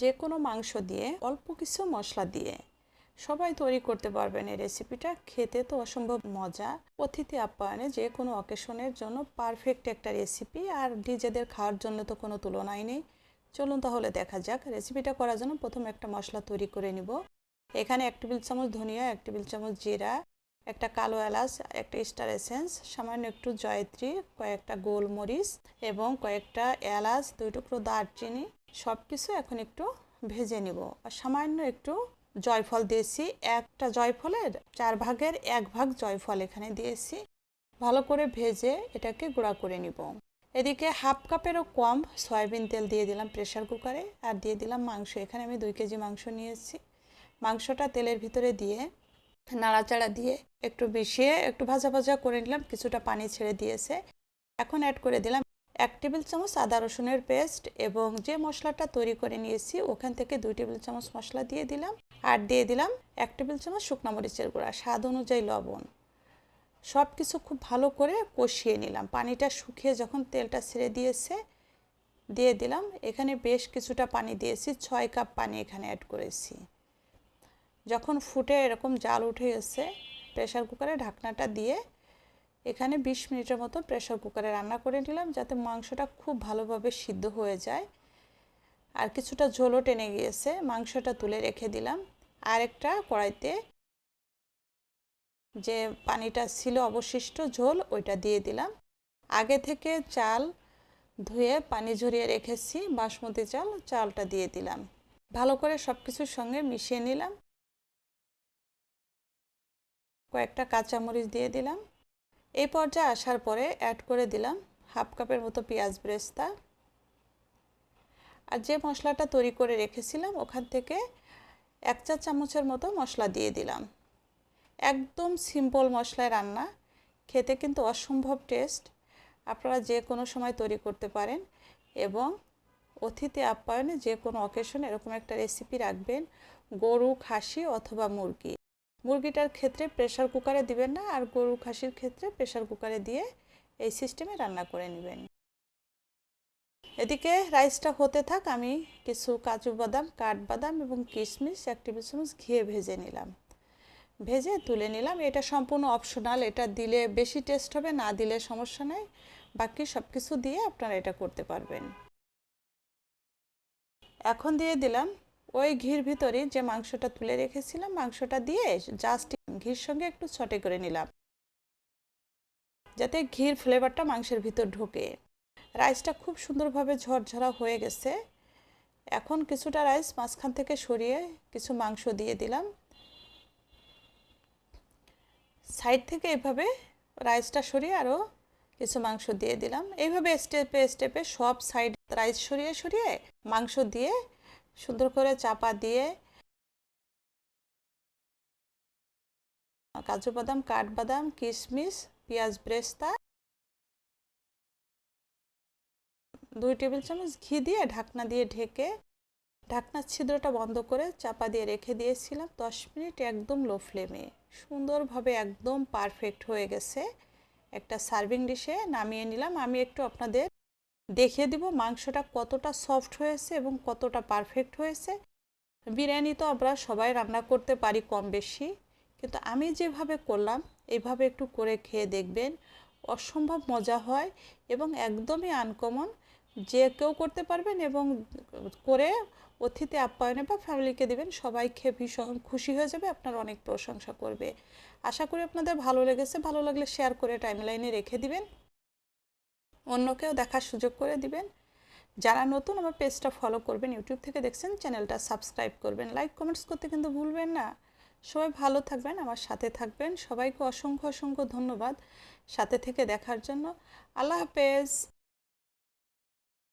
যে কোনো মাংস দিয়ে অল্প কিছু মশলা দিয়ে সবাই তৈরি করতে পারবেন এই রেসিপিটা খেতে তো অসম্ভব মজা। অতিথি আপ্যায়নে যে কোনো অকেশনের জন্য পারফেক্ট একটা রেসিপি আর নিজেদের খাওয়ার জন্য তো কোনো তুলনাই নেই। চলুন তাহলে দেখা যাক। রেসিপিটা করার জন্য প্রথম একটা মশলা তৈরি করে নিব। এখানে এক টেবিল চামচ ধনিয়া, এক টেবিল চামচ জিরা একটা কালো এলাচ, একটা স্টার এসেন্স, সামান্য একটু জয়ত্রী, কয়েকটা গোলমরিচ এবং কয়েকটা এলাচ, দুই টুকরো দারচিনি সব কিছু এখন একটু ভেজে নিব। আর সামান্য একটু জয়ফল দিয়েছি, একটা জয়ফলের চার ভাগের এক ভাগ জয়ফল এখানে দিয়েছি। ভালো করে ভেজে এটাকে গুঁড়া করে নিব। এদিকে হাফ কাপেরও কম সয়াবিন তেল দিয়ে দিলাম প্রেশার কুকারে, আর দিয়ে দিলাম মাংস। এখানে আমি দুই কেজি মাংস নিয়েছি। মাংসটা তেলের ভিতরে দিয়ে নাড়াচাড়া দিয়ে একটু মিশিয়ে একটু ভাজা ভাজা করে নিলাম, কিছুটা পানি ছেড়ে দিয়েছে। এখন অ্যাড করে দিলাম এক টেবিল চামচ আদা রসুনের পেস্ট এবং যে মশলাটা তৈরি করে নিয়েছি, ওখান থেকে দুই টেবিল চামচ মশলা দিয়ে দিলাম আর দিয়ে দিলাম এক টেবিল চামচ শুকনো মরিচের গুঁড়া, স্বাদ অনুযায়ী লবণ। সব কিছু খুব ভালো করে কষিয়ে নিলাম। পানিটা শুকিয়ে যখন তেলটা ছেড়ে দিয়েছে, দিয়ে দিলাম। এখানে বেশ কিছুটা পানি দিয়েছি, ছয় কাপ পানি এখানে অ্যাড করেছি। যখন ফুটে এরকম জাল উঠে এসে প্রেশার কুকারে ঢাকনাটা দিয়ে এখানে ২০ মিনিটের মতো প্রেশার কুকারে রান্না করে নিলাম যাতে মাংসটা খুব ভালোভাবে সিদ্ধ হয়ে যায়। আর কিছুটা ঝোলও টেনে গিয়েছে, মাংসটা তুলে রেখে দিলাম। আর একটা কড়াইতে যে পানিটা ছিল অবশিষ্ট ঝোল, ওইটা দিয়ে দিলাম। আগে থেকে চাল ধুয়ে পানি ঝরিয়ে রেখেছি, বাসমতি চাল, চালটা দিয়ে দিলাম। ভালো করে সব কিছুর সঙ্গে মিশিয়ে নিলাম। কয়েকটা কাঁচামরিচ দিয়ে দিলাম। এই পর্যায়ে আসার পরে অ্যাড করে দিলাম হাফ কাপের মতো পেঁয়াজ ব্রেস্তা। আর যে মশলাটা তৈরি করে রেখেছিলাম, ওখান থেকে এক চা চামচের মতো মশলা দিয়ে দিলাম। একদম সিম্পল মশলায় রান্না, খেতে কিন্তু অসম্ভব টেস্ট আপনারা যে কোনো সময় তৈরি করতে পারেন এবং অতিথি আপ্যায়নে যে কোনো অকেশন এরকম একটা রেসিপি রাখবেন, গরু, খাসি অথবা মুরগি। মুরগিটার ক্ষেত্রে প্রেশার কুকারে দিবেন না আর গরু খাসির ক্ষেত্রে প্রেশার কুকারে দিয়ে এই সিস্টেমে রান্না করে নেবেন। এদিকে রাইসটা হতে থাক, আমি কিছু কাজু বাদাম, কাঠবাদাম এবং কিশমিশ এক টেবিল চামচ ঘিয়ে ভেজে নিলাম। ভেজে তুলে নিলাম। এটা সম্পূর্ণ অপশনাল এটা দিলে বেশি টেস্ট হবে, না দিলে সমস্যা নেই। বাকি সব কিছু দিয়ে আপনারা এটা করতে পারবেন। এখন দিয়ে দিলাম ওই ঘির ভিতরে যে মাংসটা তুলে রেখেছিলাম, মাংসটা দিয়ে জাস্ট ঘির সঙ্গে একটু ছটে করে নিলাম। যাতে ঘির ফ্লেভারটা মাংসের ভিতর ঢোকে। রাইসটা খুব সুন্দরভাবে ঝরঝরা হয়ে গেছে। এখন কিছুটা রাইস মাঝখান থেকে সরিয়ে কিছু মাংস দিয়ে দিলাম। সাইড থেকে এভাবে রাইসটা সরিয়ে আরও কিছু মাংস দিয়ে দিলাম। এইভাবে স্টেপে স্টেপে সব সাইড রাইস সরিয়ে সরিয়ে মাংস দিয়ে সুন্দর করে চাপা দিয়ে কাজু বাদাম কাঠবাদাম কিশমিশ, পেঁয়াজ ব্রেস্তা, দুই টেবিল চামচ ঘি দিয়ে ঢাকনা দিয়ে ঢেকে ঢাকনার ছিদ্রটা বন্ধ করে চাপা দিয়ে রেখে দিয়েছিলাম। দশ মিনিট একদম লো ফ্লেমে। সুন্দরভাবে একদম পারফেক্ট হয়ে গেছে। একটা সার্ভিং ডিশে নামিয়ে নিলাম। আমি একটু আপনাদের দেখিয়ে দিব মাংসটা কতটা সফট হয়েছে এবং কতটা পারফেক্ট হয়েছে। বিরিয়ানি তো আমরা সবাই রান্না করতে পারি কম বেশি, কিন্তু আমি যেভাবে করলাম এইভাবে একটু করে খেয়ে দেখবেন অসম্ভব মজা হয় এবং একদমই আনকমন যে কেউ করতে পারবেন এবং করে অতিথি আপ্যায়নে বা ফ্যামিলিকে দেবেন, সবাই খেয়ে ভীষণ খুশি হয়ে যাবে, আপনার অনেক প্রশংসা করবে। আশা করি আপনাদের ভালো লেগেছে, ভালো লাগলে শেয়ার করে টাইমলাইনে রেখে দিবেন। অন্যকেও দেখার সুযোগ করে দিবেন। যারা নতুন আমার পেজটা ফলো করবেন ইউটিউব থেকে দেখছেন চ্যানেলটা সাবস্ক্রাইব করবেন। লাইক কমেন্টস করতে কিন্তু ভুলবেন না। সবাই ভালো থাকবেন, আমার সাথে থাকবেন। সবাইকে অসংখ্য অসংখ্য ধন্যবাদ সাথে থেকে দেখার জন্য। আল্লাহ হাফেজ।